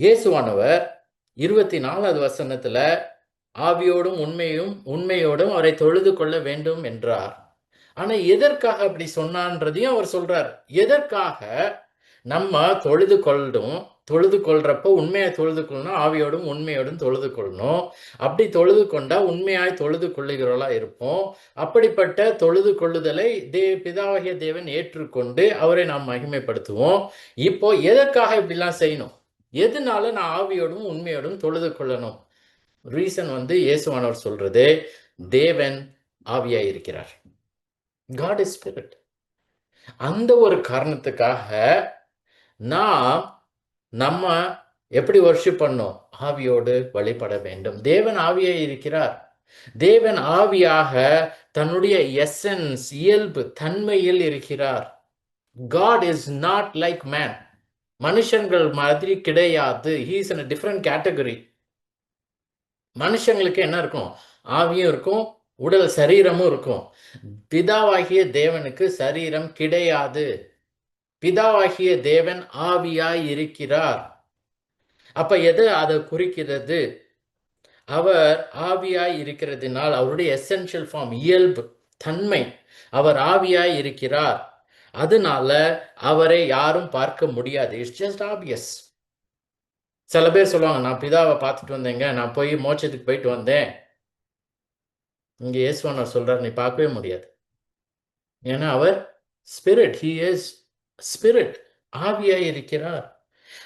இயேசுவானவர் இருபத்தி நாலாவது வசனத்துல ஆவியோடும் உண்மையும் உண்மையோடும் அவரை தொழுது கொள்ள வேண்டும் என்றார். ஆனா எதற்காக அப்படி சொன்னான்றதையும் அவர் சொல்றார். எதற்காக? நம்ம தொழுது கொள்ளும் தொழுது கொள்றப்போ உண்மையை தொழுது கொள்ளணும் ஆவியோடும் உண்மையோடும் தொழுது கொள்ளணும். அப்படி தொழுது கொண்டா உண்மையாய் தொழுது கொள்ளுகிறவளா இருப்போம். அப்படிப்பட்ட தொழுது கொள்ளுதலை தே பிதாவாகிய தேவன் ஏற்றுக்கொண்டு அவரை நாம் மகிமைப்படுத்துவோம். இப்போ எதற்காக இப்படிலாம் செய்யணும்? எதனால நான் ஆவியோடும் உண்மையோடும் தொழுது கொள்ளணும்? ரீசன் வந்து இயேசுவானவர் சொல்றது தேவன் ஆவியா இருக்கிறார். காட் இஸ் ஸ்பிரிட் அந்த ஒரு காரணத்துக்காக நாம் நம்ம எப்படி வர்ஷிப் பண்ணோம்? ஆவியோடு வழிபட வேண்டும். தேவன் ஆவியா இருக்கிறார். தேவன் ஆவியாக தன்னுடைய எசன்ஸ் இயல்பு தன்மையில் இருக்கிறார். God is not like man மனுஷங்கள் மாதிரி கிடையாது. ஹீஸ் இன் டிஃப்ரெண்ட் கேட்டகரி மனுஷங்களுக்கு என்ன இருக்கும்? ஆவியும் இருக்கும் உடல் சரீரமும் இருக்கும். பிதாவாகிய தேவனுக்கு சரீரம் கிடையாது. பிதாவாகிய தேவன் ஆவியாய் இருக்கிறார். அப்ப எது அதை குறிக்கிறது? அவர் ஆவியாய் இருக்கிறதுனால் அவருடைய எசென்ஷியல் ஃபார்ம் இயல்பு தன்மை. அவர் ஆவியாய் இருக்கிறார். அதனால அவரை யாரும் பார்க்க முடியாது. இட்ஸ் ஜஸ்ட் ஆப்வியஸ் சில பேர் சொல்லுவாங்க நான் பிதாவை பார்த்துட்டு வந்தேங்க. நான் போய் மோட்சத்துக்கு போயிட்டு வந்தேன். இங்கே இயேசுவனர் சொல்றார் நீ பார்க்கவே முடியாது. ஏன்னா அவர் ஸ்பிரிட் ஹி இஸ் ஸ்பிரிட் ஆவியாய் இருக்கிறார்.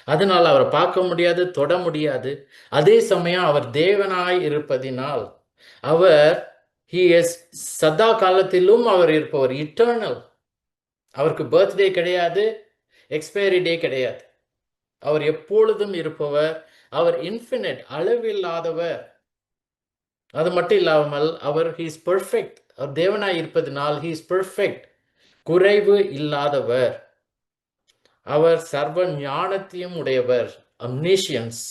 அதனால் அவரை பார்க்க முடியாது தொட முடியாது. அதே சமயம் அவர் தேவனாய் இருப்பதினால் அவர் ஹி இஸ் சதா காலத்திலும் அவர் இருப்பவர் இட்டர்னல் அவருக்கு பர்த்டே கிடையாது எக்ஸ்பைரி டே கிடையாது. அவர் எப்பொழுதும் இருப்பவர் அவர் இன்ஃபினிட் அளவில்லாதவர். அது மட்டும் இல்லாமல் அவர் ஹீஸ் பெர்ஃபெக்ட் அவர் தேவனாய் இருப்பதனால் ஹீஸ் பெர்ஃபெக்ட் குறைவு இல்லாதவர். அவர் சர்வ ஞானத்தையும் உடையவர். அம்னிஷியன்ஸ்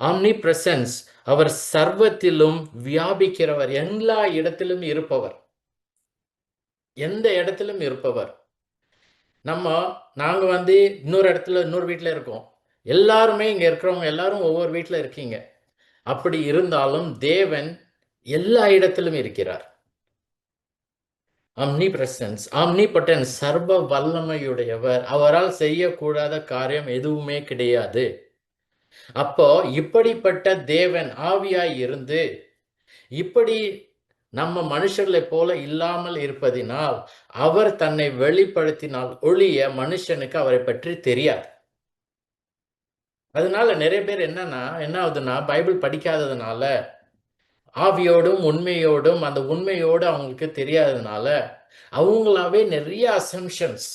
அம்னி பிரசன்ஸ் அவர் சர்வத்திலும் வியாபிக்கிறவர். எல்லா இடத்திலும் இருப்பவர். எந்த இடத்திலும் இருப்பவர். நம்ம நாங்கள் வந்து இன்னொரு இடத்துல இன்னொரு வீட்டில் இருக்கோம். எல்லாருமே இங்கே இருக்கிறவங்க எல்லாரும் ஒவ்வொரு வீட்டில் இருக்கீங்க. அப்படி இருந்தாலும் தேவன் எல்லா இடத்திலும் இருக்கிறார். அம்னி பிரசன்ஸ் அம்னி பட்டன் சர்வ வல்லமையுடையவர். அவரால் செய்யக்கூடாத காரியம் எதுவுமே கிடையாது. அப்போ இப்படிப்பட்ட தேவன் ஆவியாய் இருந்து இப்படி நம்ம மனுஷர்களை போல இல்லாமல் இருப்பதினால் அவர் தன்னை வெளிப்படுத்தினால் ஒழிய மனுஷனுக்கு அவரை பற்றி தெரியாது. அதனால நிறைய பேர் என்னன்னா என்ன ஆகுதுன்னா பைபிள் படிக்காததுனால ஆவியோடும் உண்மையோடும் அந்த உண்மையோடு அவங்களுக்கு தெரியாததுனால அவங்களாவே நிறைய அசம்ஷன்ஸ்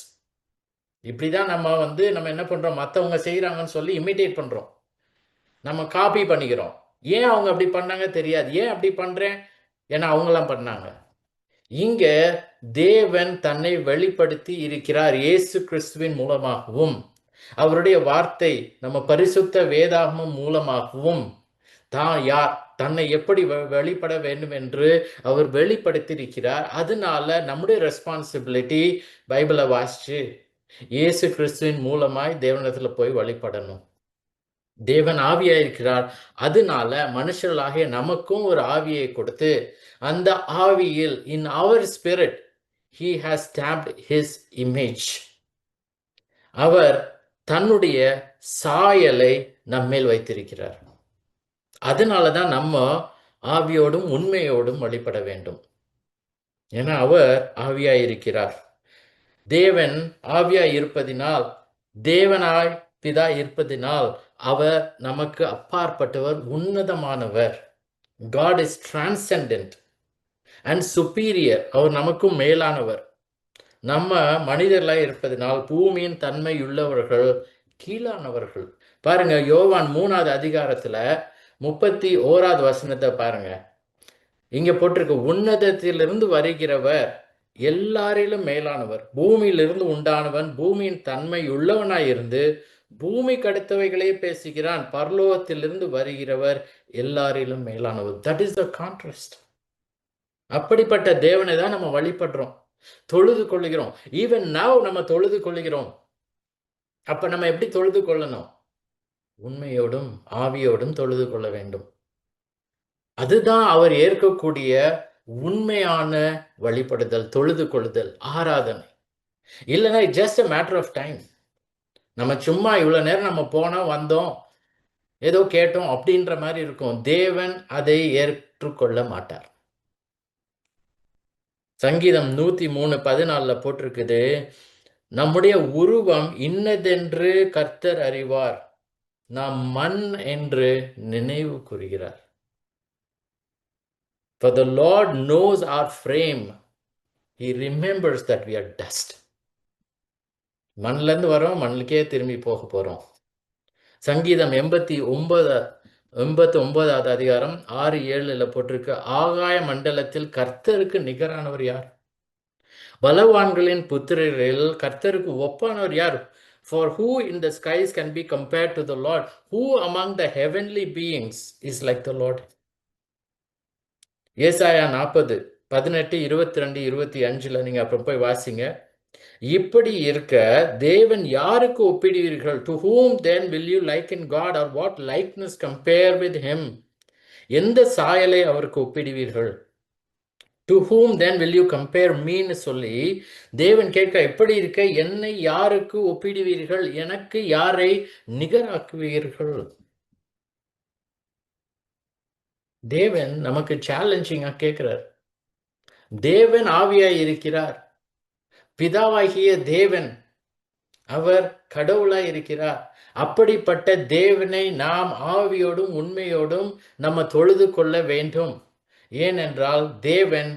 இப்படிதான் நம்ம வந்து நம்ம என்ன பண்றோம்? மற்றவங்க செய்யறாங்கன்னு சொல்லி இமிட்டேட் பண்றோம். நம்ம காப்பி பண்ணிக்கிறோம். ஏன் அவங்க அப்படி பண்ணாங்க தெரியாது. ஏன் அப்படி பண்றேன்? ஏன்னா அவங்களாம் பண்ணாங்க. இங்க தேவன் தன்னை வெளிப்படுத்தி இருக்கிறார் இயேசு கிறிஸ்துவின் மூலமாகவும் அவருடைய வார்த்தை நம்ம பரிசுத்த வேதாகமம் மூலமாகவும் தான் யார் தன்னை எப்படி வெளிப்பட வேண்டும் என்று அவர் வெளிப்படுத்தியிருக்கிறார். அதனால நம்முடைய ரெஸ்பான்சிபிலிட்டி பைபிளை வாசிச்சு இயேசு கிறிஸ்துவின் மூலமாய் தேவனத்தில் போய் வழிபடணும். தேவன் ஆவியா இருக்கிறார் அதனால மனுஷர்களாகிய நமக்கும் ஒரு ஆவியை கொடுத்து அந்த ஆவியில் in our spirit he has stamped his image அவர் தன்னுடைய சாயலை நம்மேல் வைத்திருக்கிறார். அதனால தான் நம்ம ஆவியோடும் உண்மையோடும் வழிபட வேண்டும். ஏன்னா அவர் ஆவியாய் இருக்கிறார் தேவன் ஆவியாய் இருப்பதினால் தேவனாய் பிதா இருப்பதினால் அவர் நமக்கு அப்பாற்பட்டவர் உன்னதமானவர். God is transcendent and superior அவர் நமக்கும் மேலானவர். நம்ம மனிதர்களாக இருப்பதனால் பூமியின் தன்மை உள்ளவர்கள் கீழானவர்கள். பாருங்க யோவான் மூணாவது அதிகாரத்துல முப்பத்தி ஓராவது வசனத்தை பாருங்க. இங்க போட்டிருக்க உன்னதத்திலிருந்து வருகிறவர் எல்லாரிலும் மேலானவர். பூமியிலிருந்து உண்டானவன் பூமியின் தன்மை உள்ளவனாய் இருந்து பூமி கடுத்தவைகளே பேசுகிறான். பரலோகத்திலிருந்து வருகிறவர் எல்லாரிலும் மேலானவர். தட் இஸ் த கான்ட்ராஸ்ட் அப்படிப்பட்ட தேவனை தான் நம்ம வழிபடுறோம். தொழுது கொள்ளுகிறோம். ஈவன் நாவ் நம்ம தொழுது கொள்ளுகிறோம். அப்ப நம்ம எப்படி தொழுது கொள்ளணும்? உண்மையோடும் ஆவியோடும் தொழுது கொள்ள வேண்டும். அதுதான் அவர் ஏற்கக்கூடிய உண்மையான வழிபடுதல் தொழுது கொள்ளுதல் ஆராதனை. இல்லைன்னா just a matter of time நம்ம சும்மா இவ்வளோ நேரம் நம்ம போனோம் வந்தோம் ஏதோ கேட்டோம் அப்படின்ற மாதிரி இருக்கும் தேவன் அதை ஏற்றுக்கொள்ள மாட்டார் சங்கீதம் நூத்தி மூணு பதினாலில் போட்டிருக்குது நம்முடைய உருவம் இன்னதென்று கர்த்தர் அறிவார் நாம் மண் என்று நினைவு கூறுகிறார் For the Lord knows our frame. He remembers that we are dust. மண்ணிலேருந்து வரோம் மண்ணுக்கே திரும்பி போக போகிறோம் சங்கீதம் எண்பத்தி ஒன்பது எண்பத்தி ஒன்பதாவது அதிகாரம் ஆறு ஏழுல போட்டிருக்கு ஆகாய மண்டலத்தில் கர்த்தருக்கு நிகரானவர் யார்? பலவான்களின் புத்திரரில் கர்த்தருக்கு ஒப்பானவர் யார்? For who in the skies can be compared to the Lord who among the heavenly beings is like the Lord ஏசாயா நாற்பது பதினெட்டு இருபத்தி ரெண்டு இருபத்தி அஞ்சில் நீங்கள் அப்புறம் போய் வாசிங்க. இப்படி இருக்க தேவன் யாருக்கு ஒப்பிடுவீர்கள்? To whom then will you liken God or what likeness compare with him எந்த சாயலை அவருக்கு ஒப்பிடுவீர்கள்? To whom then will you compare மீன்னு சொல்லி தேவன் கேட்க எப்படி இருக்க என்னை யாருக்கு ஒப்பிடுவீர்கள்? எனக்கு யாரை நிகராக்குவீர்கள்? தேவன் நமக்கு சேலஞ்சிங்காக கேட்கிறார். தேவன் ஆவியாய் இருக்கிறார். பிதாவாகிய தேவன் அவர் கடவுளாய் இருக்கிறார். அப்படிப்பட்ட தேவனை நாம் ஆவியோடும் உண்மையோடும் நம்ம தொழுது கொள்ள வேண்டும். ஏனென்றால் தேவன்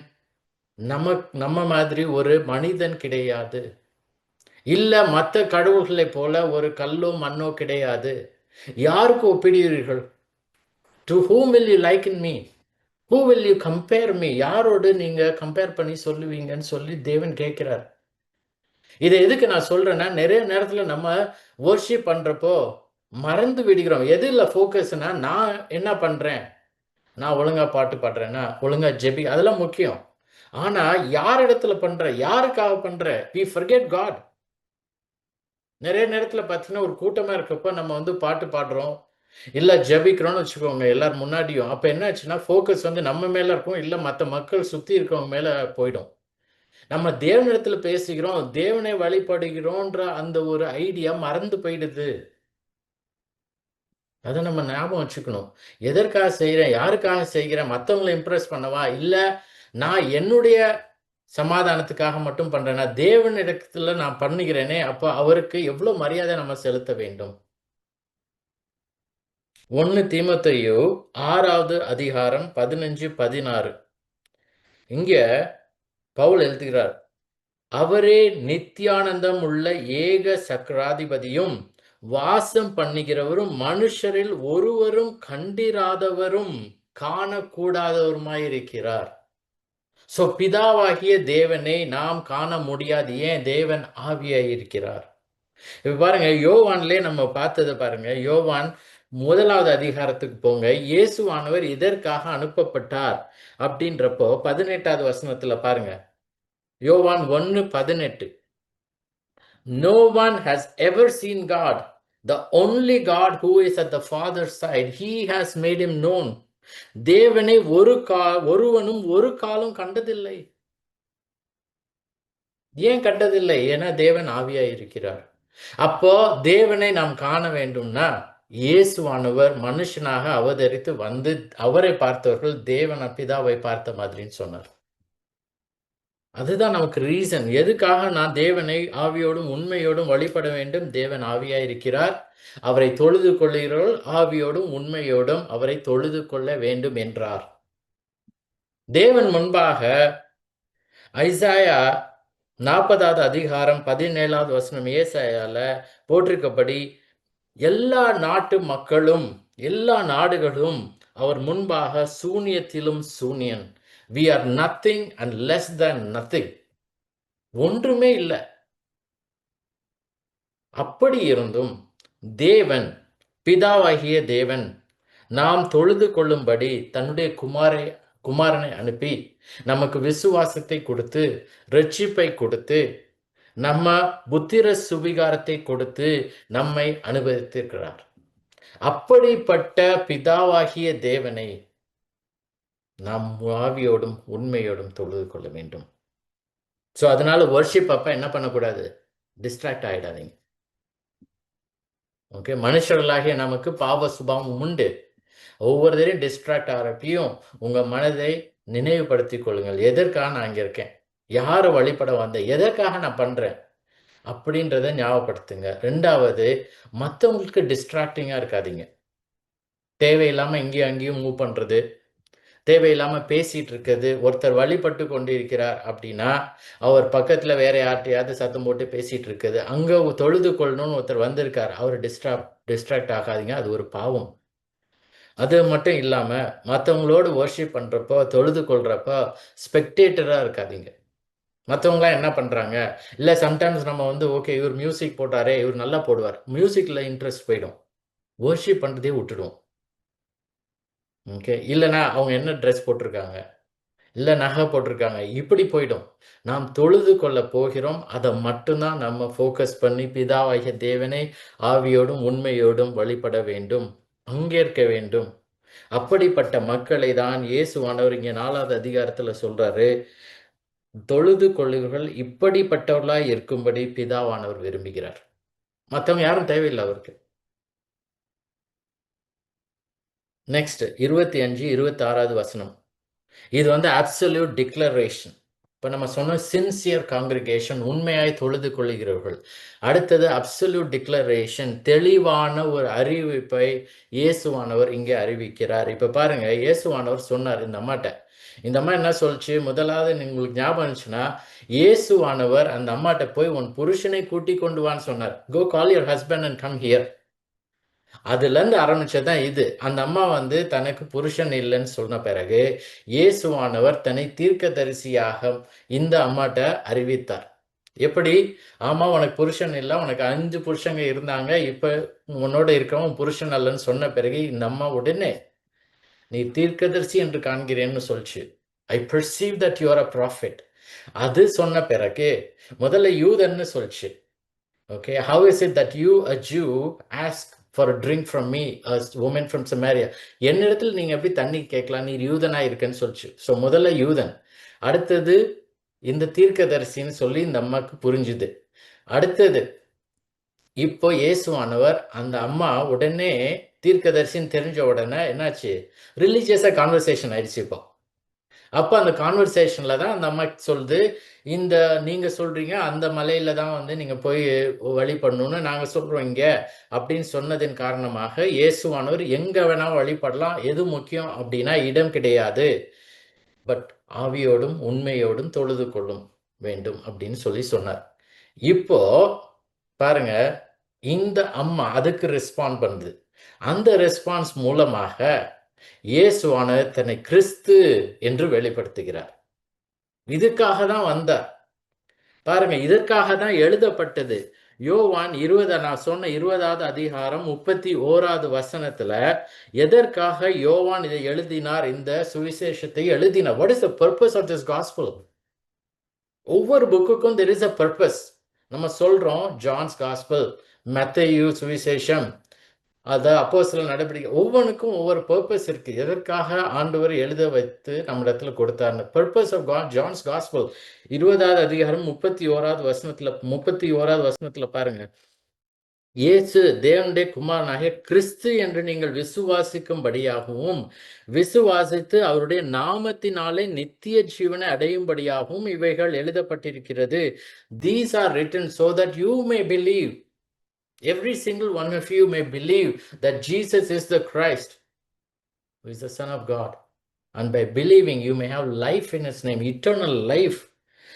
நம்ம நம்ம மாதிரி ஒரு மனிதன் கிடையாது. இல்லை மற்ற கடவுள்களை போல ஒரு கல்லோ மண்ணோ கிடையாது. யாருக்கு ஒப்பிடுகிறீர்கள்? To whom will you liken me who will you compare me யாரோடு நீங்கள் கம்பேர் பண்ணி சொல்லுவீங்கன்னு சொல்லி தேவன் கேட்கிறார். இதை எதுக்கு நான் சொல்றேன்னா நிறைய நேரத்துல நம்ம ஒர்ஷிப் பண்றப்போ மறந்து விடுகிறோம். எதுல ஃபோக்கஸ்னா நான் என்ன பண்றேன்? நான் ஒழுங்கா பாட்டு பாடுறேன்னா ஒழுங்கா ஜெபி அதெல்லாம் முக்கியம். ஆனா யார் இடத்துல பண்ற? யாருக்காக பண்ற? வி ஃபர்கெட் காட் நிறைய நேரத்துல பார்த்தீங்கன்னா ஒரு கூட்டமா இருக்கப்ப நம்ம வந்து பாட்டு பாடுறோம். இல்ல ஜெபிக்கிறோம்னு வச்சுக்கோங்க எல்லாரும் முன்னாடியும். அப்ப என்ன ஆச்சுன்னா ஃபோக்கஸ் வந்து நம்ம மேல இருக்கும் இல்ல மற்ற மக்கள் சுத்தி இருக்கவங்க மேல போயிடும். நம்ம தேவனிடத்துல பேசுகிறோம் தேவனை வழிபடுகிறோன்ற அந்த ஒரு ஐடியா மறந்து போயிடுது. அதை நம்ம ஞாபகம் வச்சுக்கணும். எதற்காக செய்கிறேன் யாருக்காக செய்கிறேன் மற்றவங்களை இம்ப்ரெஸ் பண்ணவா? இல்லை நான் என்னுடைய சமாதானத்துக்காக மட்டும் பண்ணுறேன்னா தேவன் இடத்துல நான் பண்ணுகிறேனே அப்போ அவருக்கு எவ்வளோ மரியாதை நம்ம செலுத்த வேண்டும்? ஒன்று தீமத்தையோ ஆறாவது அதிகாரம் பதினஞ்சு பதினாறு. இங்கே பவுல் எழுதுகிறார் அவரே நித்தியானந்தம் உள்ள ஏக சக்கராதிபதியும் வாசம் பண்ணுகிறவரும் மனுஷரில் ஒருவரும் கண்டிராதவரும் காணக்கூடாதவருமாயிருக்கிறார். சோ பிதாவாகிய தேவனை நாம் காண முடியாது ஏன்? தேவன் ஆவியாயிருக்கிறார். இப்ப பாருங்க யோவான்லே நம்ம பார்த்ததை பாருங்க யோவான் முதலாவது அதிகாரத்துக்கு போங்க இயேசுவானவர் இதற்காக அனுப்பப்பட்டார். அப்படின்றப்போ பதினெட்டாவது வசனத்துல பாருங்க. யோவான் ஒன்னு பதினெட்டு. No one has ever seen God the only God who is at the Father side he has made him known தேவனை ஒரு கா ஒருவனும் ஒரு காலம் கண்டதில்லை. ஏன் கண்டதில்லை? ஏன்னா தேவன் ஆவியாய் இருக்கிறார் அப்போ தேவனை நாம் காண வேண்டும்னா இயேசுவானவர் மனுஷனாக அவதரித்து வந்து அவரை பார்த்தவர்கள் தேவன் பிதாவை பார்த்த மாதிரின்னு சொன்னார். அதுதான் நமக்கு ரீசன் எதுக்காக நான் தேவனை ஆவியோடும் உண்மையோடும் வழிபட வேண்டும்? தேவன் ஆவியாயிருக்கிறார் அவரை தொழுது கொள்ளுகிறவர்கள் ஆவியோடும் உண்மையோடும் அவரை தொழுது கொள்ள வேண்டும் என்றார். தேவன் முன்பாக ஐசாயா நாற்பதாவது அதிகாரம் பதினேழாவது வசனம் ஏசாயால போட்டிருக்கப்படி எல்லா நாட்டு மக்களும் எல்லா நாடுகளும் அவர் முன்பாக சூனியத்திலும் சூனியன். We are nothing and less than nothing ஒன்றுமே இல்லை. அப்படி இருந்தும் தேவன் பிதாவாகிய தேவன் நாம் தொழுது கொள்ளும்படி தன்னுடைய குமாரை குமாரனை அனுப்பி நமக்கு விசுவாசத்தை கொடுத்து ரட்சிப்பை கொடுத்து நம்ம புத்திர சுவிகாரத்தை கொடுத்து நம்மை அனுபவித்திருக்கிறார். அப்படிப்பட்ட பிதாவாகிய தேவனை நாம் ஆவியோடும் உண்மையோடும் தொழுது கொள்ள வேண்டும். ஸோ அதனால வர்ஷிப் அப்ப என்ன பண்ணக்கூடாது? டிஸ்ட்ராக்ட் ஆயிடாதீங்க. ஓகே மனுஷர்களாகிய நமக்கு பாவ சுபாவம் உண்டு. ஒவ்வொருத்தரையும் டிஸ்ட்ராக்ட் ஆகிறப்பையும் உங்க மனதை நினைவுபடுத்திக் கொள்ளுங்கள். எதற்காக நான் அங்கே இருக்கேன்? யாரை வழிபட வந்தேன் எதற்காக நான் பண்ணுறேன் அப்படின்றத ஞாபகப்படுத்துங்க. ரெண்டாவது மற்றவங்களுக்கு டிஸ்ட்ராக்டிங்காக இருக்காதீங்க. தேவையில்லாமல் இங்கேயும் அங்கேயும் மூவ் பண்ணுறது தேவையில்லாமல் பேசிகிட்டு இருக்கிறது. ஒருத்தர் வழிபட்டு கொண்டிருக்கிறார் அப்படின்னா அவர் பக்கத்தில் வேற யார்கிட்டயாவது சத்தம் போட்டு பேசிகிட்டு இருக்குது அங்கே தொழுது கொள்ளணும்னு ஒருத்தர் வந்திருக்கார். அவர் டிஸ்ட்ராக்ட் டிஸ்ட்ராக்ட் ஆகாதீங்க. அது ஒரு பாவம். அது மட்டும் இல்லாமல் மற்றவங்களோடு ஒர்ஷிப் பண்ணுறப்போ தொழுது கொள்கிறப்போ ஸ்பெக்டேட்டராக இருக்காதீங்க. மற்றவங்களாம் என்ன பண்ணுறாங்க இல்லை சம்டைம்ஸ் நம்ம வந்து ஓகே இவர் மியூசிக் போட்டாரே இவர் நல்லா போடுவார். மியூசிக்கில் இன்ட்ரெஸ்ட் போயிடும். ஒர்ஷிப் பண்ணுறதே விட்டுடும் ஓகே இல்லைனா அவங்க என்ன ட்ரெஸ் போட்டிருக்காங்க? இல்லை நகை போட்டிருக்காங்க? இப்படி போயிடும். நாம் தொழுது கொள்ள போகிறோம். அதை மட்டும்தான் நம்ம ஃபோக்கஸ் பண்ணி பிதாவாகிய தேவனை ஆவியோடும் உண்மையோடும் வழிபட வேண்டும். பங்கேற்க வேண்டும். அப்படிப்பட்ட மக்களை தான் இயேசுவானவர் இங்கே நாலாவது அதிகாரத்தில் சொல்றாரு. தொழுது கொள்ளுகிறவர்கள் இப்படிப்பட்டவர்களாய் இருக்கும்படி பிதாவானவர் விரும்புகிறார். மற்றவங்க யாரும் தேவையில்லை அவருக்கு. நெக்ஸ்ட் இருபத்தி அஞ்சு இருபத்தி ஆறாவது வசனம். இது வந்து அப்சல்யூட் டிக்ளரேஷன் இப்போ நம்ம சொன்ன சின்சியர் காங்கிரிகேஷன் உண்மையாய் தொழுது கொள்கிறவர்கள் அடுத்தது அப்சல்யூட் டிக்ளரேஷன் தெளிவான ஒரு அறிவிப்பை இயேசுவானவர் இங்கே அறிவிக்கிறார். இப்போ பாருங்க இயேசுவானவர் சொன்னார் இந்த அம்மாட்ட இந்த அம்மா என்ன சொல்லிச்சு? முதலாவது உங்களுக்கு ஞாபகம் இருந்துச்சுன்னா இயேசுவானவர் அந்த அம்மாட்ட போய் உன் புருஷனை கூட்டி கொண்டு வான்னு சொன்னார். Go call your husband and come here அதுலேருந்து ஆரம்பிச்சதான் இது. அந்த அம்மா வந்து தனக்கு புருஷன் இல்லைன்னு சொன்ன பிறகு இயேசுவானவர் தன்னை தீர்க்க தரிசியாக இந்த அம்மாட்ட அறிவித்தார். எப்படி? ஆமா உனக்கு புருஷன் இல்லை. உனக்கு அஞ்சு புருஷங்க இருந்தாங்க. இப்ப உன்னோட இருக்கவன் புருஷன் அல்லன்னு சொன்ன பிறகு இந்த அம்மா உடனே நீ தீர்க்கதரிசி என்று காண்கிறேன்னு சொல்லிச்சு I perceive that you are a prophet அது சொன்ன பிறகு முதல்ல யூதன்னு சொல்லிச்சு okay how is it that you a Jew ask for drink from me woman from Samaria என்னிடத்தில் நீங்கள் எப்படி தண்ணி கேட்கலாம்? நீர் யூதனாக இருக்கேன்னு சொல்லிச்சு ஸோ முதல்ல யூதன். அடுத்தது இந்த தீர்க்கதரிசின்னு சொல்லி இந்த அம்மாவுக்கு புரிஞ்சுது. அடுத்தது இப்போ இயேசுவானவர் அந்த அம்மா உடனே தீர்க்கதரிசின்னு தெரிஞ்ச உடனே என்னாச்சு? ரிலீஜியஸாக கான்வர்சேஷன் ஆயிடுச்சு இப்போ. அப்போ அந்த கான்வர்சேஷனில் தான் அந்த அம்மா சொல்லுது இந்த நீங்கள் சொல்கிறீங்க அந்த மலையில் தான் வந்து நீங்கள் போய் வழிபடணும்னு நாங்கள் சொல்கிறோம் இங்கே அப்படின்னு சொன்னதின் காரணமாக இயேசுவானவர் எங்கே வேணால் வழிபடலாம் எது முக்கியம் அப்படின்னா இடம் கிடையாது. பட் ஆவியோடும் உண்மையோடும் தொழுது கொள்ளும் வேண்டும் அப்படின்னு சொல்லி சொன்னார். இப்போ பாருங்க இந்த அம்மா அதுக்கு ரெஸ்பாண்ட் பண்ணுது. அந்த ரெஸ்பான்ஸ் மூலமாக இயேசுவான தன்னை கிறிஸ்து என்று வெளிப்படுத்துகிறார். இதுக்காக தான் வந்தார். பாருங்க இதற்காக தான் எழுதப்பட்டது. யோவான் இருபது நான் சொன்ன இருபதாவது அதிகாரம் முப்பத்தி ஓராவது வசனத்துல எதற்காக யோவான் இதை எழுதினார்? இந்த சுவிசேஷத்தை எழுதினார் what is the purpose of this gospel ஒவ்வொரு புக்குக்கும் தெர் இஸ் அ பர்பஸ் நம்ம சொல்றோம் ஜான்ஸ் காஸ்பிள் மெத்தையு சுவிசேஷம். அதை அப்போ சில நடவடிக்கை ஒவ்வொன்றுக்கும் ஒவ்வொரு பர்பஸ் இருக்கு. எதற்காக ஆண்டவர் எழுத வைத்து நம்ம இடத்துல கொடுத்தாருன்னு purpose of God John's gospel இருபதாவது அதிகாரம் முப்பத்தி ஓராவது வசனத்துல முப்பத்தி ஓராவது வசனத்துல பாருங்க. இயேசு தேவனுடைய குமாரனாகிய கிறிஸ்து என்று நீங்கள் விசுவாசிக்கும்படியாகவும் விசுவாசித்து அவருடைய நாமத்தினாலே நித்திய ஜீவனை அடையும்படியாகவும் இவைகள் எழுதப்பட்டிருக்கிறது these are written so that you may believe every single one of you may believe that Jesus is the Christ is the son of God and by believing you may have life in his name eternal life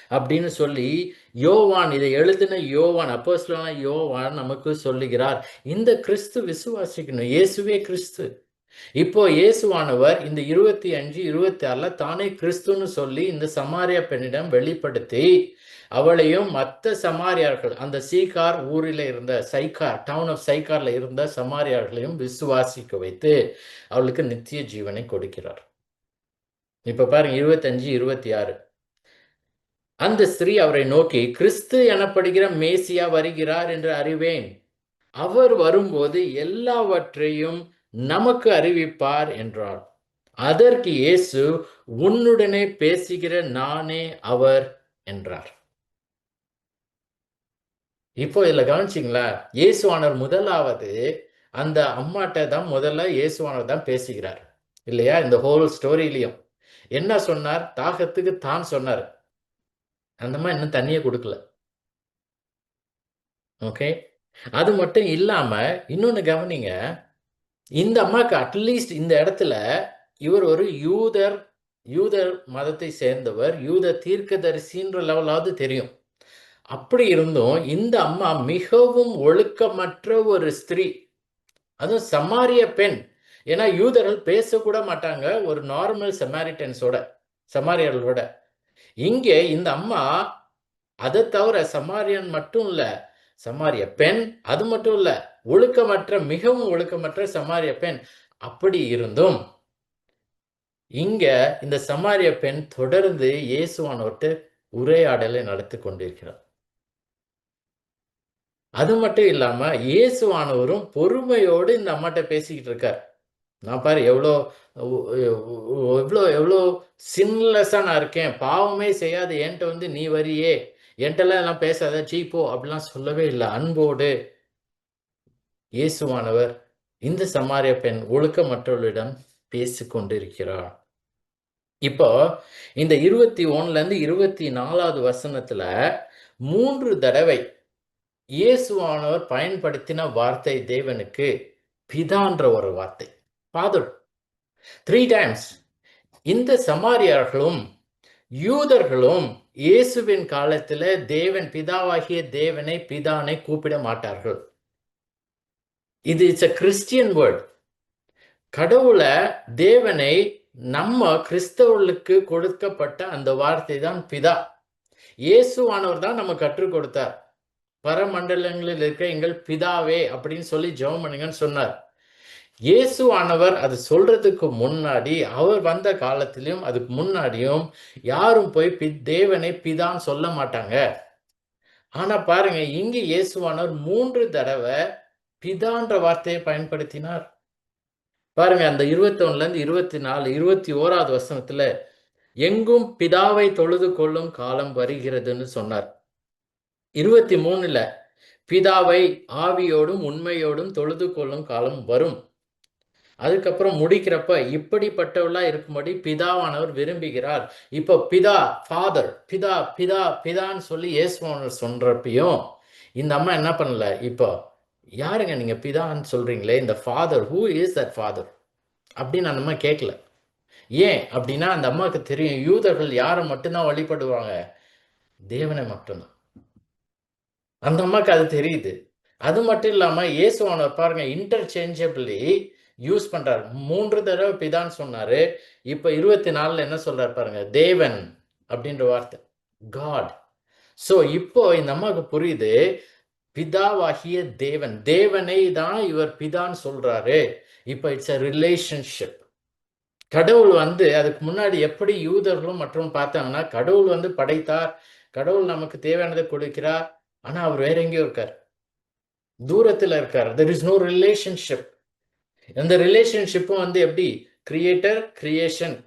அப்படின்னு சொல்லி யோவான் இதை எழுதின யோவான் அப்போஸ்லான யோவான் நமக்கு சொல்லுகிறார். இந்த கிறிஸ்து விசுவாசிக்கணும். இயேசுவே கிறிஸ்து. இப்போ இயேசுவானவர் இந்த இருபத்தி அஞ்சு இருபத்தி ஆறுல தானே கிறிஸ்துன்னு சொல்லி இந்த சமாரியா பெண்ணிடம் வெளிப்படுத்தி அவளையும் மற்ற சமாரியார்கள் அந்த சீகார் ஊரில் இருந்த சைகார் டவுன் ஆஃப் சைகாரில் இருந்த சமாரியார்களையும் விசுவாசிக்க வைத்து அவளுக்கு நித்திய ஜீவனை கொடுக்கிறார். இப்ப பாருங்க இருபத்தஞ்சு இருபத்தி ஆறு. அந்த ஸ்திரீ அவரை நோக்கி கிறிஸ்து எனப்படுகிற மேசியா வருகிறார் என்று அறிவேன். அவர் வரும்போது எல்லாவற்றையும் நமக்கு அறிவிப்பார் என்றார் அதற்கு இயேசு உன்னுடனே பேசுகிற நானே அவர் என்றார். இப்போ இதில் கவனிச்சிங்களா? இயேசுவானர் முதலாவது அந்த அம்மாட்ட தான் முதல்ல இயேசுவானர் தான் பேசுகிறார். இல்லையா? இந்த ஹோல் ஸ்டோரியிலையும் என்ன சொன்னார்? தாகத்துக்கு தான் சொன்னார். அந்தம்மா இன்னும் தண்ணியை கொடுக்கல. ஓகே? அது மட்டும் இல்லாம இன்னொன்னு கவனிங்க. இந்த அம்மாவுக்கு அட்லீஸ்ட் இந்த இடத்துல இவர் ஒரு யூதர் யூதர் மதத்தை சேர்ந்தவர் யூத தீர்க்கதரிசின்ற லெவலாவது தெரியும். அப்படி இருந்தும் இந்த அம்மா மிகவும் ஒழுக்கமற்ற ஒரு ஸ்திரீ. அதுவும் சமாரிய பெண். ஏன்னா யூதர்கள் பேசக்கூட மாட்டாங்க. ஒரு நார்மல் சமாரிட்டன்ஸோட சமாரியர்களோட. இங்கே இந்த அம்மா அதை தவிர சமாரியன் மட்டும் இல்ல சமாரிய பெண் அது மட்டும் இல்ல ஒழுக்கமற்ற மிகவும் ஒழுக்கமற்ற சமாரிய பெண் அப்படி இருந்தும் இங்க இந்த சமாரிய பெண் தொடர்ந்து இயேசுவானவர்கிட்ட உரையாடலை நடத்தி கொண்டிருக்கிறார். அது மட்டும் இல்லாம இயேசுவானவரும் பொறுமையோடு இந்த அம்மாட்ட பேசிக்கிட்டு இருக்கார். நான் பாரு எவ்வளோ எவ்வளோ எவ்வளோ சின்லெஸ்ஸாக நான் இருக்கேன். பாவமே செய்யாது என்கிட்ட வந்து நீ வரியே. என்கிட்டலாம் எல்லாம் பேசாத சீப்போ அப்படிலாம் சொல்லவே இல்லை. அன்போடு இயேசுவானவர் இந்த சமாரிய பெண் ஒழுக்கமற்றவர்களிடம் பேசி கொண்டிருக்கிறார் இப்போ இந்த இருபத்தி ஒன்னுலேருந்து இருபத்தி நாலாவது வசனத்தில் மூன்று தடவை இயேசுவானவர் பயன்படுத்தின வார்த்தை தேவனுக்கு பிதான்ற ஒரு வார்த்தை. ஃபாதர் த்ரீ டைம்ஸ் இந்த சமாரியர்களும் யூதர்களும் இயேசுவின் காலத்துல தேவன் பிதாவாகிய தேவனை பிதானை கூப்பிட மாட்டார்கள். இது இட்ஸ் அ கிறிஸ்டியன் வேர்ட் கடவுளை தேவனை நம்ம கிறிஸ்தவர்களுக்கு கொடுக்கப்பட்ட அந்த வார்த்தை தான் பிதா. இயேசுவானவர் தான் நம்ம கற்றுக் கொடுத்தார். பரமண்டலங்களில் இருக்க எங்கள் பிதாவே அப்படின்னு சொல்லி ஜெபம் பண்ணுங்கன்னு சொன்னார். இயேசு ஆனவர் அது சொல்றதுக்கு முன்னாடி அவர் வந்த காலத்திலும் அதுக்கு முன்னாடியும் யாரும் போய் பி தேவனை பிதான் சொல்ல மாட்டாங்க. ஆனா பாருங்க இங்கு இயேசுவானவர் மூன்று தடவை பிதான்ற வார்த்தையை பயன்படுத்தினார். பாருங்க அந்த இருபத்தி ஒண்ணுல இருந்து இருபத்தி நாலு இருபத்தி ஓராவது வசனத்துல எங்கும் பிதாவை தொழுது கொள்ளும் காலம் வருகிறதுன்னு சொன்னார். இருபத்தி மூணுல பிதாவை ஆவியோடும் உண்மையோடும் தொழுது கொள்ளும் காலம் வரும். அதுக்கப்புறம் முடிக்கிறப்ப இப்படிப்பட்டவளா இருக்கும்படி பிதாவானவர் விரும்புகிறார். இப்போ பிதா ஃபாதர் பிதா பிதா பிதான்னு சொல்லி இயேசுவானவர் சொல்றப்பையும் இந்த அம்மா என்ன பண்ணல? இப்போ யாருங்க நீங்கள் பிதான்னு சொல்கிறீங்களே இந்த father who is that father அப்படின்னு அந்த அம்மா கேட்கல ஏன் அப்படின்னா அந்த அம்மாவுக்கு தெரியும் யூதர்கள் யாரை மட்டும்தான் வழிபடுவாங்க? தேவனை மட்டும்தான். அந்த அம்மாவுக்கு அது தெரியுது. அது மட்டும் இல்லாமல் இயேசுவானவர் பாருங்க இன்டர்சேஞ்சபிளி யூஸ் பண்றாரு. மூன்று தடவை பிதான்னு சொன்னாரு. இப்ப இருபத்தி நாலுல என்ன சொல்றாரு பாருங்க தேவன் அப்படின்ற வார்த்தை காட் சோ இப்போ இந்த அம்மாவுக்கு புரியுது பிதாவாகிய தேவன் தேவனை தான் இவர் பிதான்னு சொல்றாரு. இப்போ இட்ஸ் அ ரிலேஷன்ஷிப் கடவுள் வந்து அதுக்கு முன்னாடி எப்படி யூதர்களும் மற்றும் பார்த்தாங்கன்னா கடவுள் வந்து படைத்தார். கடவுள் நமக்கு தேவையானதை கொடுக்கிறார். ஆனா அவர் வேற எங்கேயோ இருக்கார். தூரத்துல இருக்கார். தெர் இஸ் நோ ரிலேஷன்ஷிப் அந்த ரிலேஷன்ஷிப்பும் வந்து எப்படி? கிரியேட்டர் கிரியேஷன்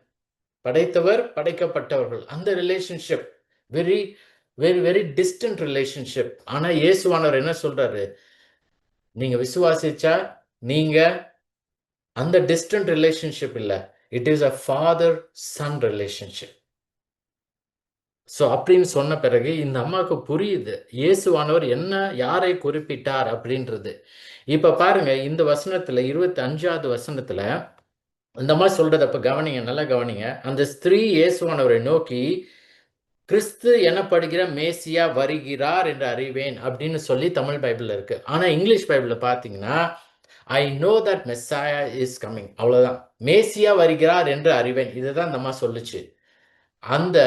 படைத்தவர் படைக்கப்பட்டவர்கள். அந்த relationship very very very distant relationship ஆனால் இயேசுவானவர் என்ன சொல்றாரு? நீங்க விசுவாசிச்சா நீங்க அந்த டிஸ்டன்ட் ரிலேஷன்ஷிப் இல்லை. It is a father son relationship so அப்படின்னு சொன்ன பிறகு இந்த அம்மாவுக்கு புரியுது. இயேசுவானவர் என்ன யாரை குறிப்பிட்டார் அப்படின்றது. இப்ப பாருங்க இந்த வசனத்துல இருபத்தி அஞ்சாவது வசனத்துல இந்த மாதிரி சொல்றது அப்ப கவனிங்க நல்லா கவனிங்க. அந்த ஸ்திரீ இயேசுவானவரை நோக்கி கிறிஸ்து எனப்படுகிற மேசியா வருகிறார் என்று அறிவேன் அப்படின்னு சொல்லி தமிழ் பைபிள்ல இருக்கு. ஆனா இங்கிலீஷ் பைபிள்ல பாத்தீங்கன்னா I know that Messiah is coming அவ்வளவுதான். மேசியா வருகிறார் என்று அறிவேன். இதுதான் இந்த அம்மா சொல்லுச்சு. அந்த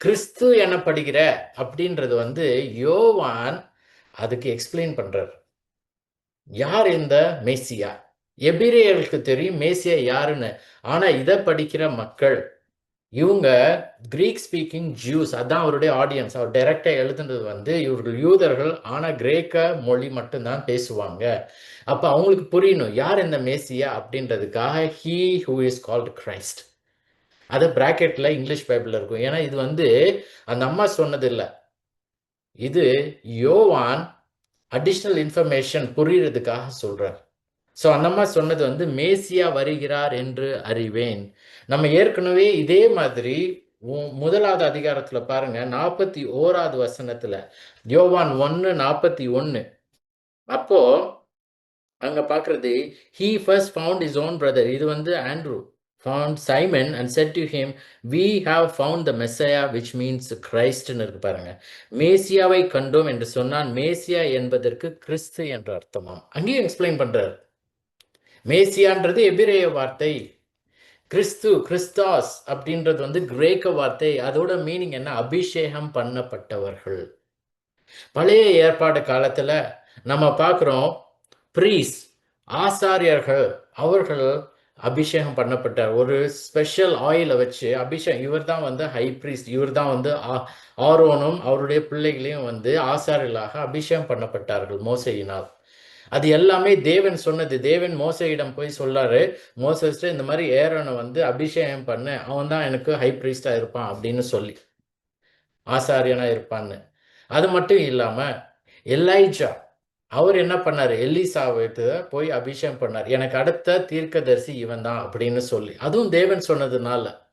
கிறிஸ்து எனப்படுகிற அப்படின்றது வந்து யோவான் அதுக்கு எக்ஸ்பிளைன் பண்றார். யார் இந்த மேசியா எபிரேயர்களுக்கு தெரியும் மேசியா யாருன்னு. ஆனா இதை படிக்கிற மக்கள் இவங்க கிரீக் ஸ்பீக்கிங் ஜூஸ் அதான் அவருடைய ஆடியன்ஸ் அவர் டைரக்டா எழுதுனது வந்து இவர்கள் யூதர்கள் ஆனா கிரேக்க மொழி மட்டும்தான் பேசுவாங்க. அப்ப அவங்களுக்கு புரியணும் யார் இந்த மேசியா அப்படின்றதுக்காக he who is called Christ அது ப்ராக்கெட்டில் இங்கிலீஷ் பைபிளில் இருக்கும். ஏன்னா இது வந்து அந்த அம்மா சொன்னது இல்லை இது யோவான் அடிஷ்னல் இன்ஃபர்மேஷன் புரியறதுக்காக சொல்கிறார் ஸோ அந்த அம்மா சொன்னது வந்து மேசியா வருகிறார் என்று அறிவேன். நம்ம ஏற்கனவே இதே மாதிரி முதலாவது அதிகாரத்துல பாருங்க நாற்பத்தி ஓராவது வசனத்துல யோவான் ஒன்று நாற்பத்தி ஒன்று அப்போ அங்க பாக்குறது he first found his own brother இது வந்து Andrew found Simon and said to him we have found the Messiah which means கிரைஸ்ட்னு இருக்கு பாருங்க. மேசியாவை கண்டோம் என்று சொன்னான். மேசியா என்பதற்கு கிறிஸ்து என்ற அர்த்தமாம். அங்கேயும் எக்ஸ்பிளைன் பண்றாரு. மேசியான்றது எபிரேய வார்த்தை. கிறிஸ்து கிறிஸ்தாஸ் அப்படின்றது வந்து கிரேக்க வார்த்தை. அதோட மீனிங் என்ன? அபிஷேகம் பண்ணப்பட்டவர்கள். பழைய ஏற்பாடு காலத்துல நம்ம பார்க்குறோம் ப்ரீஸ் ஆசாரியர்கள் அவர்கள் அபிஷேகம் பண்ணப்பட்டார். ஒரு ஸ்பெஷல் ஆயிலை வச்சு அபிஷேகம் இவர் தான் வந்து ஹை ப்ரீஸ்ட் இவர் தான் வந்து ஆ- ஆரோனும் அவருடைய பிள்ளைகளையும் வந்து ஆசாரியர்களாக அபிஷேகம் பண்ணப்பட்டார்கள் மோசையினால். அது எல்லாமே தேவன் சொன்னது. தேவன் மோசையிடம் போய் சொல்லாரு மோசஸ் இந்த மாதிரி ஏரோனை வந்து அபிஷேகம் பண்ண அவன் தான் எனக்கு ஹை ப்ரீஸ்டா இருப்பான் அப்படின்னு சொல்லி ஆசாரியனா இருப்பான்னு. அது மட்டும் இல்லாம எலைஜா அவர் என்ன பண்ணார்? எல்லிசாவை போய் அபிஷேகம் பண்ணார். எனக்கு அடுத்த தீர்க்கதரிசி இவன் தான் அப்படின்னு சொல்லி. அதுவும் தேவன் சொன்னதுனால.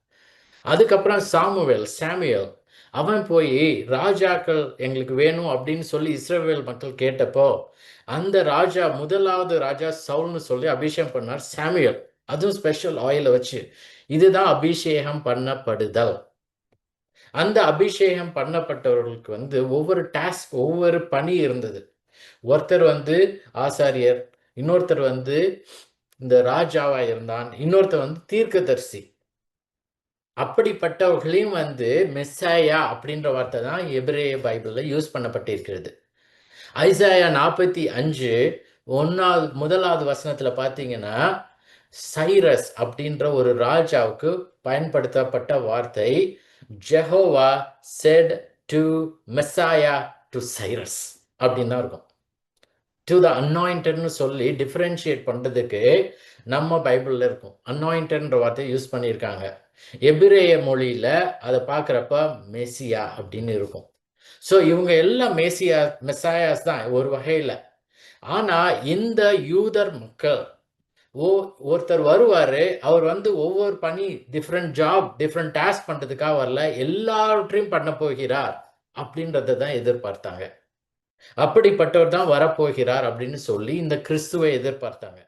அதுக்கப்புறம் சாமுவேல் சாமுவேல் அவன் போய் ராஜாக்கள் எங்களுக்கு வேணும் அப்படின்னு சொல்லி இஸ்ரேவேல் மக்கள் கேட்டப்போ அந்த ராஜா முதலாவது ராஜா சவுல்னு சொல்லி அபிஷேகம் பண்ணார் சாமியல் அதுவும் ஸ்பெஷல் ஆயில வச்சு. இதுதான் அபிஷேகம் பண்ணப்படுதல். அந்த அபிஷேகம் பண்ணப்பட்டவர்களுக்கு வந்து ஒவ்வொரு டாஸ்க் ஒவ்வொரு பணி இருந்தது. ஒருத்தர் வந்து ஆசாரியர் இன்னொருத்தர் வந்து இந்த ராஜாவா இருந்தான் இன்னொருத்தர் வந்து தீர்க்கதரிசி. அப்படிப்பட்டவர்களையும் வந்து மெஸ்ஸாயா அப்படின்ற வார்த்தை தான் எபிரேய பைபிளில் யூஸ் பண்ணப்பட்டிருக்கிறது. ஐசாயா நாற்பத்தி அஞ்சு ஒன்றாவது முதலாவது வசனத்தில் பார்த்தீங்கன்னா சைரஸ் அப்படின்ற ஒரு ராஜாவுக்கு பயன்படுத்தப்பட்ட வார்த்தை Jehovah said to Messiah to Cyrus அப்படின்னு தான் இருக்கும். டு த அன்னாயிண்டட்னு சொல்லி டிஃப்ரென்ஷியேட் பண்ணுறதுக்கு நம்ம பைபிளில் இருக்கும். அன்னாயிண்டட்ன்ற வார்த்தையை யூஸ் பண்ணியிருக்காங்க. எபிரேய மொழியில் அதை பார்க்குறப்ப மெசியா அப்படின்னு இருக்கும். ஸோ இவங்க எல்லாம் மேசியா மெஸ்ஸாயாஸ் தான் ஒரு வகையில். ஆனால் இந்த யூதர் மக்கள் ஓ ஒருத்தர் வருவார் அவர் வந்து ஒவ்வொரு பணி டிஃப்ரெண்ட் ஜாப் டிஃப்ரெண்ட் டாஸ்க் பண்ணுறதுக்காக வரல எல்லாவற்றையும் பண்ண போகிறார் அப்படின்றத தான் எதிர்பார்த்தாங்க. அப்படிப்பட்டவர் தான் வரப்போகிறார் அப்படின்னு சொல்லி இந்த கிறிஸ்துவை எதிர்பார்த்தாங்க.